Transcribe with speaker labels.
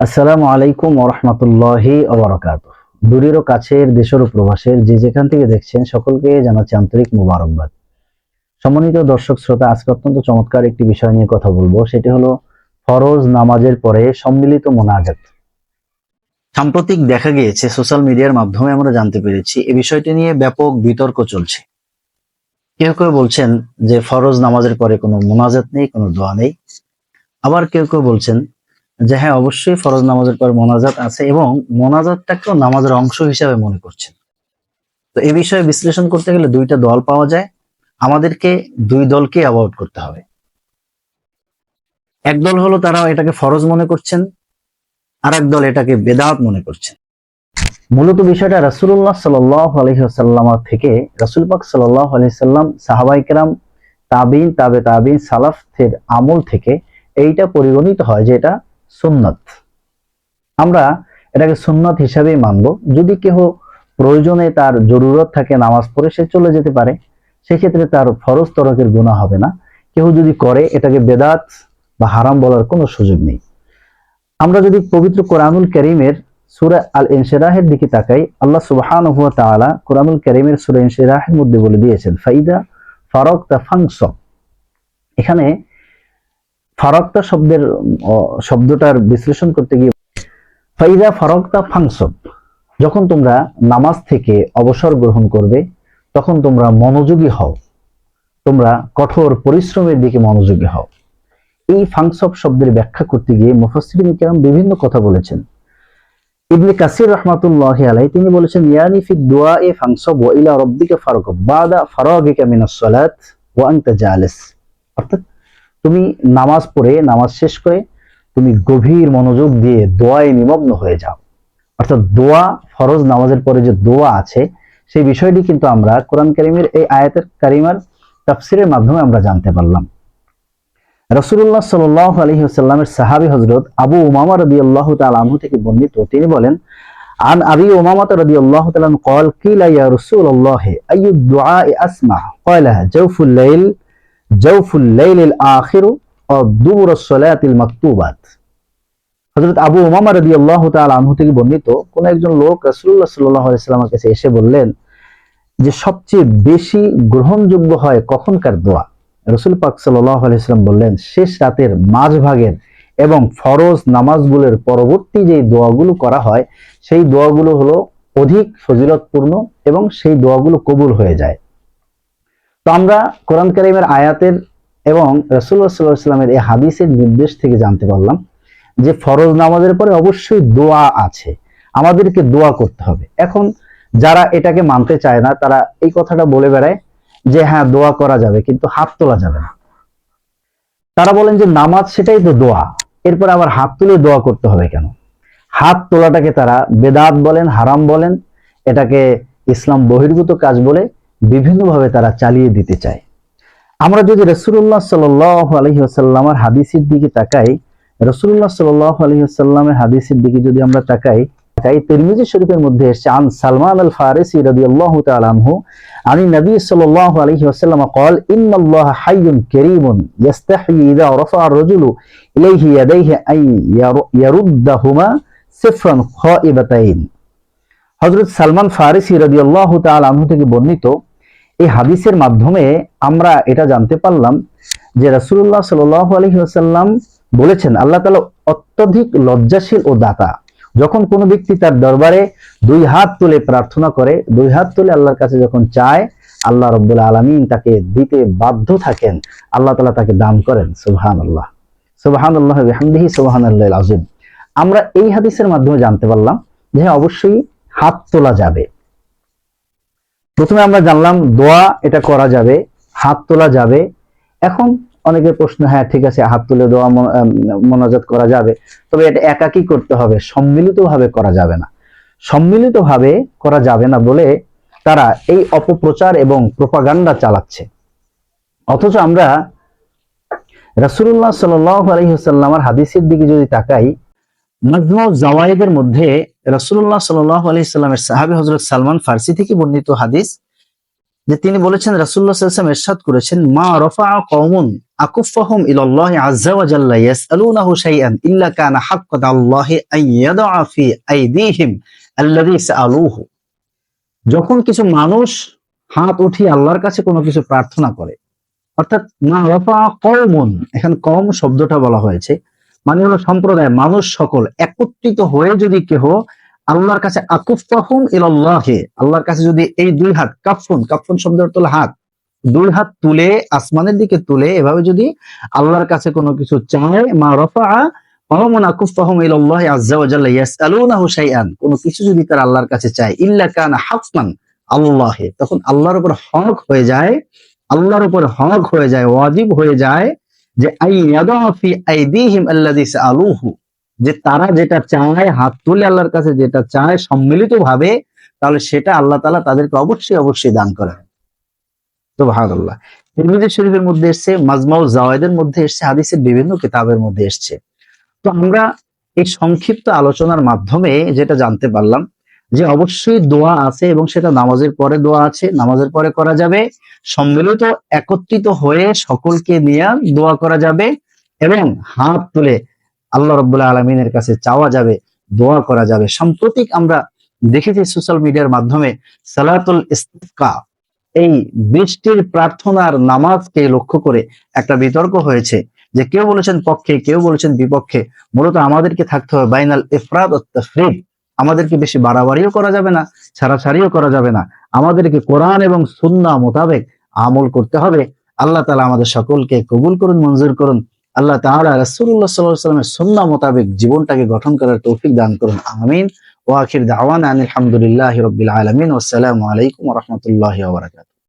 Speaker 1: আসসালামু আলাইকুম ওরহমতুল্লাহি অবরাকাত দূরেরও কাছের, দেশের ও প্রবাসের যে যেখান থেকে দেখছেন, সকলকে জানাচ্ছি আন্তরিক মুবারকবাদ। সম্মানিত দর্শক শ্রোতা, আজকে অত্যন্ত চমৎকার একটি বিষয় নিয়ে কথা বলব। সেটি হলো ফরজ নামাজের পরে সম্মিলিত মোনাজাত। সাম্প্রতিক দেখা গিয়েছে, সোশ্যাল মিডিয়ার মাধ্যমে আমরা জানতে পেরেছি এই বিষয়টি নিয়ে ব্যাপক বিতর্ক চলছে। কেউ কেউ বলছেন যে ফরজ নামাজের পরে কোনো মোনাজাত নেই, কোনো দোয়া নেই। আবার কেউ কেউ বলছেন যে হ্যাঁ অবশ্যই ফরজ নামাজের পর মোনাজাত আছে এবং মোনাজাতটাকেও নামাজের অংশ হিসাবে মনে করছেন। তো এই বিষয়ে বিশ্লেষণ করতে গেলে দুইটা দল পাওয়া যায়। আমাদেরকে দুই দলকে অ্যাভয়েড করতে হবে। এক দল হলো তারা এটাকে ফরজ মনে করছেন আর এক দল এটাকে বেদাত মনে করছেন। মূলত বিষয়টা রাসুল্লাহ সাল আলহিহাল্লাম থেকে রাসুল পাক সাল্লাহ আলহিসাল্লাম সাহাবাইকেরাম তাবিন, তাবে তাবিন সালাফের আমল থেকে এইটা পরিগণিত হয় যে এটা সুন্নত। আমরা এটাকে সুন্নত হিসাবেই মানব। যদি কেহ প্রয়োজনে তার জরুরত থাকে নামাজ পড়ে, সে চলে যেতে পারে। সেক্ষেত্রে তার ফরজ তরকের গুণা হবে না। কেউ যদি করে, এটাকে বেদাত বা হারাম বলার কোনো সুযোগ নেই। আমরা যদি পবিত্র কোরআনুল করিমের সুরা আল ইনশেরাহের দিকে তাকাই, আল্লাহ সুবহান কোরআনুল করিমের সুরা ইনশেরাহের মধ্যে বলে দিয়েছেন, ফাইদা ফারক তা ফাংস। এখানে ফারাক্তা শব্দের শব্দটার বিশ্লেষণ করতে গিয়ে ফাইদা ফারাক্তা ফাংসব, যখন তোমরা নামাজ থেকে অবসর গ্রহণ করবে, তখন তোমরা মনোযোগী হও। তোমরা কঠোর পরিশ্রমের দিকে মনোযোগী হও। এই ফাংসব শব্দের ব্যাখ্যা করতে গিয়ে মুফাসসিরিন কিরাম বিভিন্ন কথা বলেছেন। ইবনে কাসির রহমাতুল্লাহ আলাই তিনি বলেছেন, ইয়ানি ফি দুয়া এ ফাংসব ওয়া ইলা রাব্বিকা ফারগ বাদা ফারাগিকা মিনাস সালাত ওয়া আনতা জালিস। অর্থাৎ তুমি নামাজ পড়ে, নামাজ শেষ করে তুমি গভীর মনোযোগ দিয়ে দোয়ায় নিমগ্ন হয়ে যাও। অর্থাৎ দোয়া ফরজ, নামাজের পরে যে দোয়া আছে, সেই বিষয়টি কিন্তু আমরা কোরআন করিমের এই আয়াতের কারিমার তাফসিরের মাধ্যমে আমরা জানতে পারলাম। রসুল্লাহ সাল আলহি আসাল্লামের সাহাবি হজরত আবু উমামা রবি আল্লাহ তালাহ থেকে বর্ণিত, তিনি বলেন, আন আবি উমামাত রদি আল্লাহ তালাম কল কিলা ইয়া রসুল আল্লাহ আসমা? কয়লা জৌফুল্লাইল বর্ণিত কোন একজন লোক এসে বললেন যে, সবচেয়ে বেশি গ্রহণযোগ্য হয় কখনকার দোয়া? রসুল পাক বললেন, শেষ রাতের মাঝ ভাগের এবং ফরজ নামাজগুলোর পরবর্তী যে দোয়াগুলো করা হয়, সেই দোয়াগুলো হলো অধিক ফজিলতপূর্ণ এবং সেই দোয়াগুলো কবুল হয়ে যায়। তো আমরা কোরআন কারিমের আয়াতের এবং রসুল্লাহ সাল্লাহ সাল্লামের এই হাদিসের নির্দেশ থেকে জানতে পারলাম যে ফরজ নামাজের পরে অবশ্যই দোয়া আছে। আমাদেরকে দোয়া করতে হবে। এখন যারা এটাকে মানতে চায় না, তারা এই কথাটা বলে বেড়ায় যে হ্যাঁ দোয়া করা যাবে, কিন্তু হাত তোলা যাবে না। তারা বলেন যে নামাজ সেটাই তো দোয়া। এরপর আবার হাত তুলে দোয়া করতে হবে কেন? হাত তোলাটাকে তারা বেদাত বলেন, হারাম বলেন, এটাকে ইসলাম বহির্ভূত কাজ বলে বিভিন্নভাবে তারা চালিয়ে দিতে চায়। আমরা যদি রসুল্লাহ সাল আলহি আসাল্লামের হাদিসের দিকে তাকাই রসুল্লাহ সাল আলহি আসাল্লামের হাদিসের দিকে যদি আমরা তাকাই, তাই তিরমিজি শরীফের মধ্যে এসছে, আন সালমান আল ফারেসি রবি আল্লাহ তালামহু আনি নবী কল আল্লাহ হাইয়ুন কেরিমুন ইয়াস্তাহি ইদা রফা রজুলু ইলাইহি ইয়াদাইহি আই ইয়ারুদ্দাহুমা সিফরান হযরত সালমান থেকে বর্ণিত এই হাদিসের মাধ্যমে আমরা এটা জানতে পারলাম যে রাসূলুল্লাহ সাল্লাল্লাহু আলাইহি ওয়াসাল্লাম বলেছেন আল্লাহ তাআলা অত্যধিক লজ্জাশীল ও দাতা। যখন কোনো ব্যক্তি তার দরবারে দুই হাত তুলে প্রার্থনা করে দুই হাত তুলে আল্লাহর কাছে যখন চায় আল্লাহ রব্বুল আলমিন তাকে দিতে বাধ্য থাকেন। আল্লাহ তালা তাকে দান করেন সুবহান আল্লাহ সুবহান আল্লাহ বিহামদিহি সুবহান আল্লাহ আজিম আমরা এই হাদিসের মাধ্যমে জানতে পারলাম যে হ্যাঁ, অবশ্যই হাত তোলা যাবে। প্রথমে আমরা জানলাম দোয়া এটা করা যাবে, হাত তোলা যাবে। এখন অনেকের প্রশ্ন হ্যাঁ ঠিক আছে, হাত তুলে দোয়া মন- মোনাজাত করা যাবে। তবে এটা একাকী করতে হবে, সম্মিলিতভাবে করা যাবে না। সম্মিলিতভাবে করা যাবে না বলে তারা এই অপপ্রচার এবং প্রপাগান্ডা চালাচ্ছে। অথচ আমরা রাসুল্লাহ সাল্লাল্লাহু আলাইহি ওয়াসাল্লামের হাদিসের দিকে যদি তাকাই মাজমু জাওয়ায়েদের মধ্যে রাসূলুল্লাহ সাল্লাল্লাহু আলাইহি সাল্লামের সাহাবী হযরত সালমান ফারসি থেকে বর্ণিত হাদিস, যে তিনি বলেছেন সাল্লাল্লাহু আলাইহি করেছেন, মা রাফা কওমুন যখন কিছু মানুষ হাত উঠিয়ে আল্লাহর কাছে কোনো কিছু প্রার্থনা করে, অর্থাৎ মা রাফা কওমুন এখানে কম শব্দটা বলা হয়েছে মানে হলো সম্প্রদায়, মানুষ সকল একত্রিত হয়ে যদি কেহ আল্লাহর কাছে আকুফাহুম ইলাল্লাহে, আল্লাহর কাছে যদি এই দুই হাত কাফুন কাফুন শব্দের তোলা হাত, দুই হাত তুলে, আসমানের দিকে তুলে, এভাবে যদি আল্লাহর কাছে কোনো কিছু চায়, মা রফা আল্লাহর উপর হক হয়ে যায়, আল্লাহর উপর হক হয়ে যায়, ওয়াজিব হয়ে যায় যে যে তারা যেটা চায়, হাত তুলে আল্লাহর কাছে যেটা চায় সম্মিলিত ভাবে তাহলে সেটা আল্লাহ তালা তাদেরকে অবশ্যই অবশ্যই দান করেন। তো ভাগাল্লাহ তিরমিজি শরীফের মধ্যে এসছে, মাজমাউ জাওয়াইদের মধ্যে এসছে, হাদিসের বিভিন্ন কিতাবের মধ্যে এসছে। তো আমরা এই সংক্ষিপ্ত আলোচনার মাধ্যমে যেটা জানতে পারলাম যে অবশ্যই দোয়া আছে এবং সেটা নামাজের পরে দোয়া আছে, নামাজের পরে করা যাবে। সম্মিলিত, একত্রিত হয়ে সকলকে নিয়ে দোয়া করা যাবে এবং হাত তুলে আল্লাহ রব্বুল্লাহ আলমিনের কাছে চাওয়া যাবে, দোয়া করা যাবে। সাম্প্রতিক আমরা দেখেছি সোশ্যাল মিডিয়ার মাধ্যমে সালাতুল ইস্তিফকা, এই বৃষ্টির প্রার্থনার নামাজকে লক্ষ্য করে একটা বিতর্ক হয়েছে যে কেউ বলেছেন পক্ষে, কেউ বলেছেন বিপক্ষে। মূলত আমাদেরকে থাকতে হবে বাইনাল ইফরাদ তাফরিদ। আমাদেরকে বেশি বাড়াবাড়িও করা যাবে না, ছাড়াছাড়িও করা যাবে না। আমাদেরকে কোরআন এবং সুন্না মোতাবেক আমল করতে হবে। আল্লাহ তালা আমাদের সকলকে কবুল করুন, মঞ্জুর করুন। আল্লাহ তাহারা রসুল্লাহ সাল্লামের সুন্না মোতাবেক জীবনটাকে গঠন করার তৌফিক দান করুন। আমিন। ওয়াখির দাওয়ান দাওয়ানা আনিল হামদুলিল্লাহি রাব্বিল আলামিন। ওয়াসসালামু আলাইকুম রহমতুল্লাহ বারাকাতুহু।